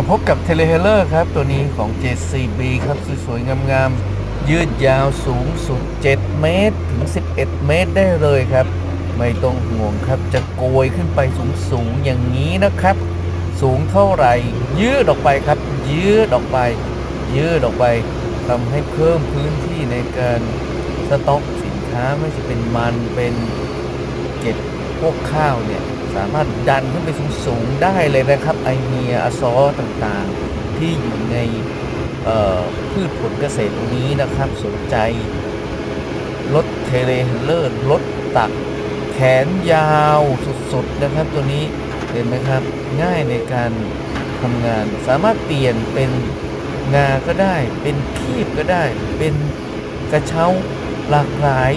มาพบกับเทเลเฮเลอร์ครับ ตัวนี้ของ JCB ครับ สวยๆ งามๆ ยืดยาวสูงสุด 7 เมตร ถึง 11 เมตรได้เลยครับ ไม่ต้องห่วงครับจะโกยขึ้นไปสูงๆ อย่างนี้นะครับ สูงเท่าไหร่ ยืดออกไปครับ ยืดออกไป ยืดออกไปทำให้เพิ่มพื้นที่ในการสต็อกสินค้าไม่ใช่เป็นมันเป็นเก็บพวกข้าวเนี่ย สามารถดันขึ้นไปสูงๆได้เลยนะครับไอเนียอซอต่างๆ ที่อยู่ในพืชผลเกษตรตรงนี้นะครับสนใจรถเทเลเลอร์รถตักแขนยาวสุดๆนะครับ ตัวนี้เห็นไหมครับง่ายในการทำงาน สามารถเปลี่ยนเป็นงาก็ได้ เป็นคีบก็ได้ เป็นกระเช้าหลากหลาย